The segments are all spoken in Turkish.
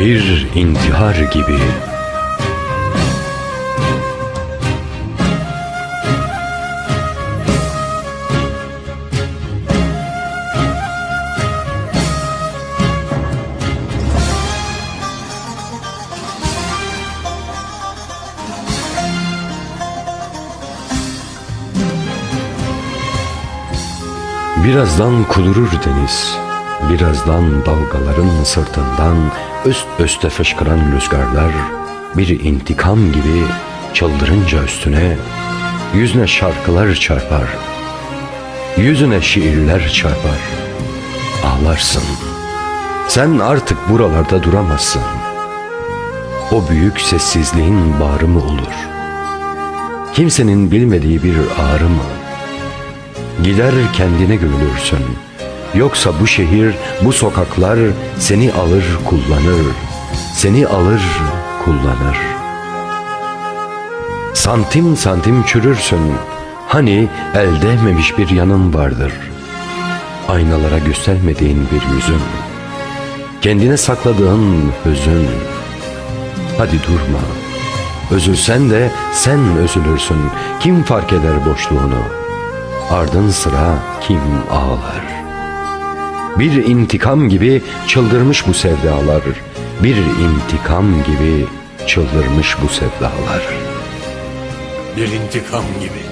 Bir intihar gibi. Birazdan kulurur deniz, birazdan dalgaların sırtından üst üste fışkıran rüzgarlar bir intikam gibi çıldırınca üstüne yüzüne şarkılar çarpar, yüzüne şiirler çarpar, ağlarsın. Sen artık buralarda duramazsın. O büyük sessizliğin bağrı mı olur? Kimsenin bilmediği bir ağrı mı? Gider kendine gömülürsün. Yoksa bu şehir, bu sokaklar seni alır kullanır. Seni alır kullanır. Santim santim çürürsün. Hani el değmemiş bir yanın vardır. Aynalara göstermediğin bir yüzün. Kendine sakladığın hüzün. Hadi durma. Üzülsen de sen üzülürsün. Kim fark eder boşluğunu? Ardın sıra kim ağlar? Bir intikam gibi çıldırmış bu sevdalar. Bir intikam gibi çıldırmış bu sevdalar. Bir intikam gibi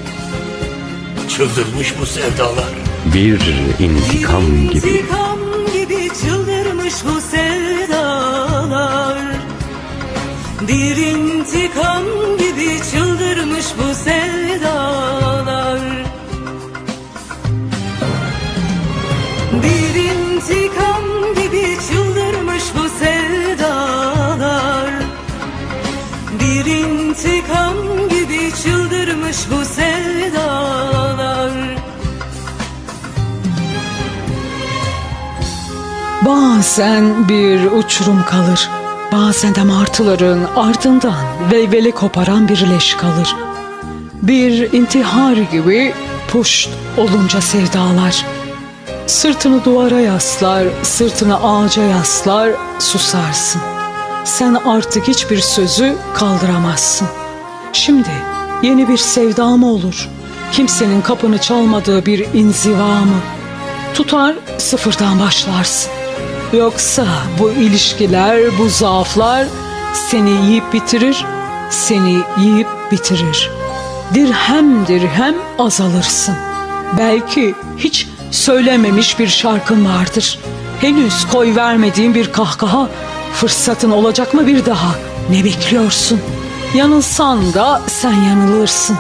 çıldırmış bu sevdalar. Bir intikam gibi İntikam gibi çıldırmış bu sevdalar Bir intikam gibi çıldırmış bu bu sevdalar Bazen bir uçurum kalır. Bazen de martıların ardından velvele koparan bir leş kalır. Bir intihar gibi puşt olunca sevdalar. Sırtını duvara yaslar, sırtını ağaca yaslar, susarsın. Sen artık hiçbir sözü kaldıramazsın. Şimdi yeni bir sevda mı olur? Kimsenin kapını çalmadığı bir inziva mı? Tutar sıfırdan başlarsın. Yoksa bu ilişkiler, bu zaaflar seni yiyip bitirir, seni yiyip bitirir. Dirhem dirhem azalırsın. Belki hiç söylememiş bir şarkın vardır. Henüz koy vermediğin bir kahkaha fırsatın olacak mı bir daha? Ne bekliyorsun? Yanılsan da sen yanılırsın.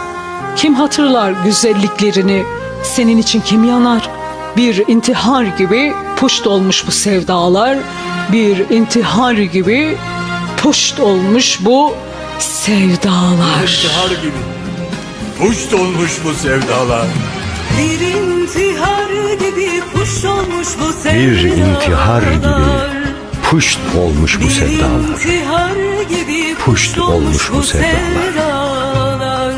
Kim hatırlar güzelliklerini? Senin için kim yanar? Bir intihar gibi puşt olmuş bu sevdalar. Bir intihar gibi puşt olmuş bu sevdalar. İntihar gibi puşt olmuş bu sevdalar. Bir intihar gibi kuş olmuş bu sevdalar Bir intihar gibi puşt olmuş bu sevdalar. Puşt olmuş bu sevdalar.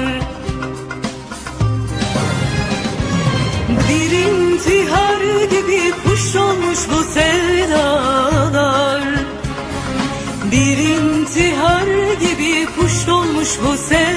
Bir intihar gibi kuş olmuş bu sevdalar Bir intihar gibi kuş olmuş bu sevdalar